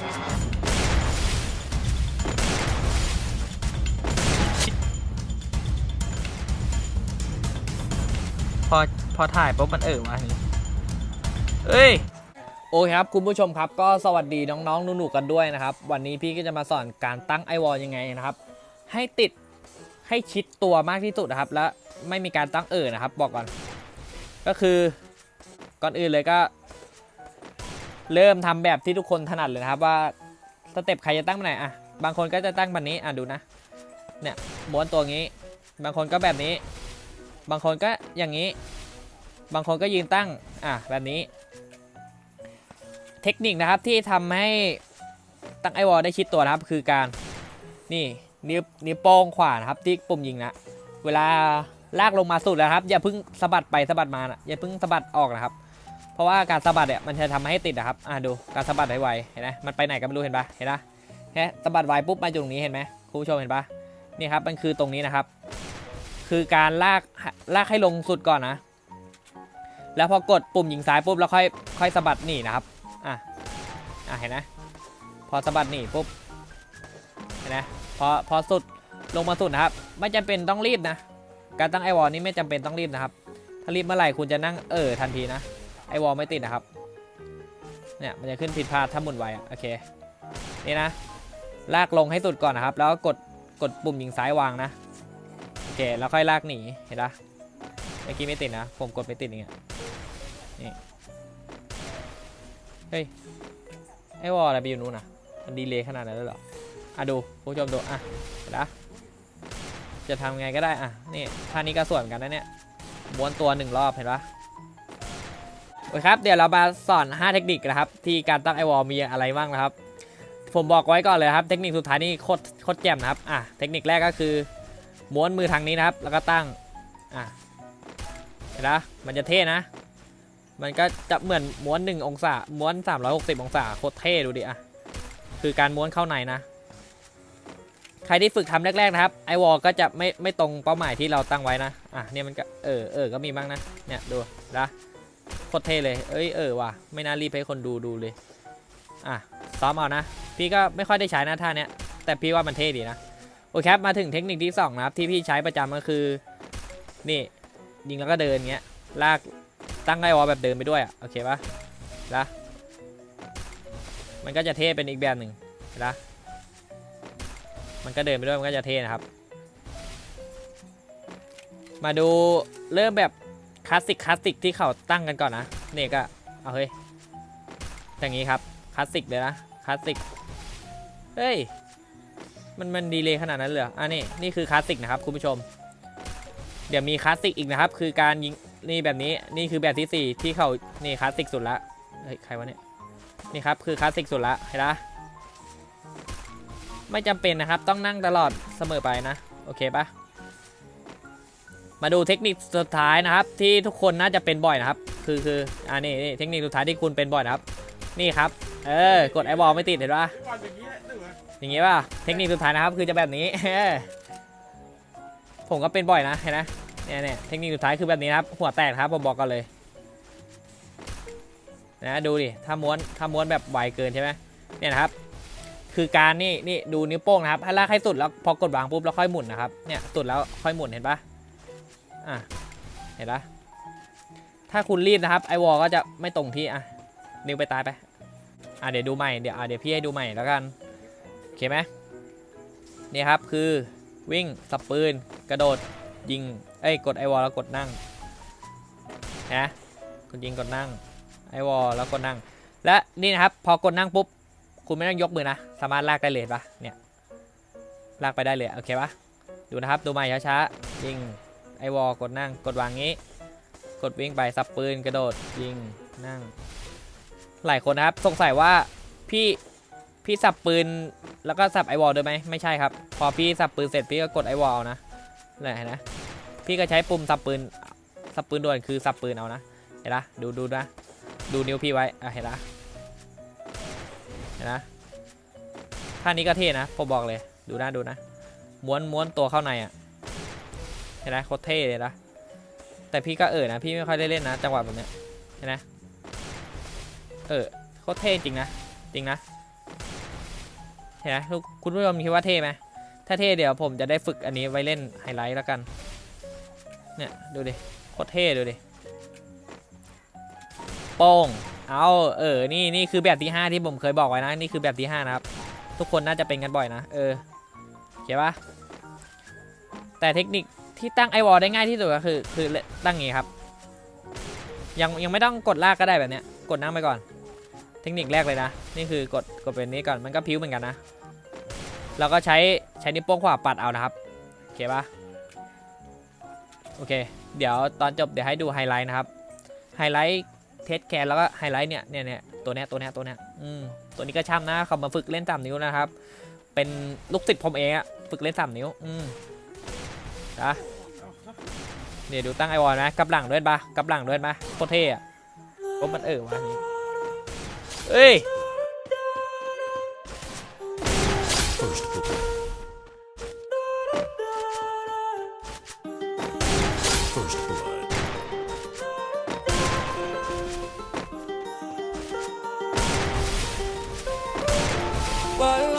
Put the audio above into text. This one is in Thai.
พอพอถ่ายปุ๊บมันเออมาทีเอ้ย โอเคครับ คุณผู้ชมครับ ก็สวัสดีน้องๆหนูๆกันด้วยนะครับ วันนี้พี่ก็จะมาสอนการตั้งไอวอลยังไงนะครับ ให้ติดให้ชิดตัวมากที่สุดนะครับ และไม่มีการตั้งเออนะครับ บอกก่อน ก็คือก่อนอื่นเลยก็ เริ่มทำแบบที่ทุกคนถนัดเลยนะครับว่าสเต็ปใครจะตั้งแบบไหนอะบางคนก็จะตั้งแบบนี้อะดูนะเนี่ยม้วนตัวงี้ บางคนก็แบบนี้ บางคนก็อย่างนี้ บางคนก็ยืนตั้งอะแบบนี้ เทคนิคนะครับที่ทำให้ตั้งไอวอลได้ชิดตัวนะครับคือการนี่นิ้วนิ้วโป้งขวานะครับที่ปุ่มยิงนะเวลาลากลงมาสุดแล้วครับ อย่าเพิ่งสะบัดไปสะบัดมานะอย่าเพิ่งสะบัดออกนะครับ ราะว่าการสะบัดเนี่ยมันจะทำให้ติดนะครับอะดูการสะบัดไวๆเห็นไหมมันไปไหนก็ไม่รู้เห็นปะเห็นปะแค่สะบัดไวปุ๊บมาอยู่ตรงนี้เห็นไหมคุณผู้ชมเห็นปะนี่ครับมันคือตรงนี้นะครับ คือการลากลากให้ลงสุดก่อนนะ แล้วพอกดปุ่มยิงซ้ายปุ๊บแล้วค่อยค่อยสะบัดหนีนะครับอะอะเห็นไหมพอสะบัดหนีปุ๊บเห็นไหมพอพอสุดลงมาสุดนะครับ ไม่จำเป็นต้องรีบนะ การตั้งไอวอลนี้ไม่จำเป็นต้องรีบนะครับ ถ้ารีบเมื่อไหร่คุณจะนั่งเออทันทีนะ ไอวอลไม่ติดนะครับ เนี่ยมันจะขึ้นผิดพลาดถ้าหมุนไวอะโอเค นี่นะ ลากลงให้สุดก่อนนะครับ แล้วกดกดปุ่มยิงซ้ายวางนะ โอเค แล้วค่อยลากหนี เห็นปะเมื่อกี้ไม่ติดนะ ผมกดไม่ติดอย่างเงี้ย นี่ เฮ้ย ไอวอลอะไรไปอยู่นู้นอะมันดีเลยขนาดนั้นเลยเหรอ อะดูผู้ชมดู อะเห็นปะจะทำไงก็ได้ อะ นี่ท่านี้ก็ส่วนกันนะเนี่ยม้วนตัวหนึ่งรอบเห็นปะ โอเคครับ เดี๋ยวเรามาสอน 5 เทคนิคนะครับ ที่การตั้งไอวอลมีอะไรบ้างนะครับ ผมบอกไว้ก่อนเลยครับ เทคนิคสุดท้ายนี่โคตรโคตรแจ่มนะครับ อะ เทคนิคแรกก็คือม้วนมือทางนี้นะครับ แล้วก็ตั้ง อะ เห็นปะมันจะเท่นะ มันก็จะเหมือนม้วน1องศา ม้วน 360 องศา โคตรเท่ดูดิ อะ คือการม้วนเข้าในนะ ใครที่ฝึกทำแรกๆนะครับ ไอวอลก็จะไม่ไม่ตรงเป้าหมายที่เราตั้งไว้นะ อะ เนี่ยมันก็เออเออก็มีบ้างนะ เนี่ยดูนะ โคตรเท่เลย เอ้ยเออว่ะไม่น่ารีบให้คนดูดูเลย อะซ้อมเอานะ พี่ก็ไม่ค่อยได้ใช้นะท่าเนี้ย แต่พี่ว่ามันเท่ดีนะ โอเคครับมาถึงเทคนิคที่สองนะครับที่พี่ใช้ประจำก็คือ นี่ยิงแล้วก็เดินเงี้ย ลากตั้งไอวอลแบบเดินไปด้วยอะ โอเคปะนะมันก็จะเท่เป็นอีกแบบหนึ่งนะมันก็เดินไปด้วยมันก็จะเท่นะครับ มาดูเริ่มแบบ ลาสสิกคลาสสิกที่เขาตั้งกันก่อนนะเนี่ก็เอาเฮ้ยอย่างนี้ครับคลาสสิกเลยนะคลาสสิกเฮ้ยมันมันดีเลยขนาดนั้นเลยอะนี่นี่คือคลาสสิกนะครับคุณผู้ชม เดี๋ยวมีคลาสสิกอีกนะครับ คือการยิงนี่แบบนี้นี่คือแบบที่สี่ที่เขานี่คลาสสิกสุดละเฮ้ยใครวะเนี่ยนี่ครับคือคลาสสิกสุดละเห็นปะไม่จำเป็นนะครับต้องนั่งตลอดเสมอไปนะ โอเคปะ มาดูเทคนิคสุดท้ายนะครับ ที่ทุกคนน่าจะเป็นบ่อยนะครับ คือคืออ่านี่นี่เทคนิคสุดท้ายที่คุณเป็นบ่อยนะครับ นี่ครับ เออกดไอบอลไม่ติดเห็นปะก่อย่างนี้แหละหนึ่งอะอย่างงี้ป่ะเทคนิคสุดท้ายนะครับ คือจะแบบนี้ ผมก็เป็นบ่อยนะเห็นไหมเนี่ยเนี่ยเทคนิคสุดท้ายคือแบบนี้ครับ หัวแตกครับผมบอกกันเลยนะดูดิถ้าม้วนถ้าม้วนแบบไวเกินใช่ไหมเนี่ยนะครับ คือการนี่นี่ดูนิ้วโป้งนะครับให้ลากให้สุดแล้วพอกดวางปุ๊บแล้วค่อยหมุนนะครับเนี่ยสุดแล้วค่อยหมุนเห็นปะ อะเห็นปะถ้าคุณรีบนะครับไอวอลก็จะไม่ตรงที่อะนิวไปตายไปอะเดี๋ยวดูใหม่เดี๋ยวอะเดี๋ยวพี่ให้ดูใหม่แล้วกันโอเคไหมนี่ครับคือวิ่งสับปืนกระโดดยิงเอ้ยกดไอวอลแล้วกดนั่งนะกดยิงกดนั่งไอวอลแล้วกดนั่ง และนี่นะครับพอกดนั่งปุ๊บคุณไม่ต้องยกมือนะสามารถลากได้เลยปะเนี่ยลากไปได้เลยโอเคปะดูนะครับดูใหม่ช้าๆยิง ไอวอลกดนั่งกดวางงี้ กดวิ่งไปสับปืนกระโดดยิงนั่ง หลายคนนะครับสงสัยว่าพี่พี่สับปืนแล้วก็สับไอวอลด้วยไหมไม่ใช่ครับ พอพี่สับปืนเสร็จพี่ก็กดไอวอลนะนี่เห็นนะพี่ก็ใช้ปุ่มสับปืนสับปืนด่วนคือสับปืนเอานะเห็นนะดูดูนะดูนิ้วพี่ไว้อะเห็นนะเห็นนะท่านี้ก็เท่นะผมบอกเลยดูนะดูนะม้วนม้วนตัวเข้าในอะ เห็นไหมโคตรเท่เลยนะแต่พี่ก็เออนะพี่ไม่ค่อยได้เล่นนะ จังหวะแบบเนี้ยเห็นไหมเออโคตรเท่จริงนะจริงนะเห็นไหมทุกคุณผู้ชมคิดว่าเท่ไหมถ้าเท่เดี๋ยวผมจะได้ฝึกอันนี้ไว้เล่นไฮไลท์แล้วกันเนี่ยดูดิโคตรเท่ดูดิโป้งเอาเออนี่นี่คือแบบที่ 5 ที่ผมเคยบอกไว้นะนี่คือแบบที่ 5 นะครับ ทุกคนน่าจะเป็นกันบ่อยนะ เออเข้าใจปะแต่เทคนิค ที่ตั้งไอวอลได้ง่ายที่สุดก็คือ คือตั้งอย่างงี้ครับ ยังยังไม่ต้องกดลากก็ได้แบบเนี้ย กดนั่งไปก่อน เทคนิคแรกเลยนะ นี่คือกดกดเป็นนี้ก่อนมันก็พิ้วเหมือนกันนะแล้วก็ใช้ใช้นิ้วโป้งขวาปัดเอานะครับโอเคปะโอเค เดี๋ยวตอนจบเดี๋ยวให้ดูไฮไลท์นะครับไฮไลท์เทสแคนแล้วก็ไฮไลท์เนี่ยเนี่ยเนี่ยตัวเนี้ยตัวเนี้ยตัวเนี้ยอืมตัวนี้ก็ช่ำนะเขามาฝึกเล่นสามนิ้วนะครับ เป็นลูกศิษย์ผมเองอะฝึกเล่นสามนิ้ว อืม นะเดี๋ยดูตั้งไอวอลนะกับหลังด้วยปะกับหลังด้วยปะโคตรเท่อะรถมันเออวะนี่เอ้ยว่า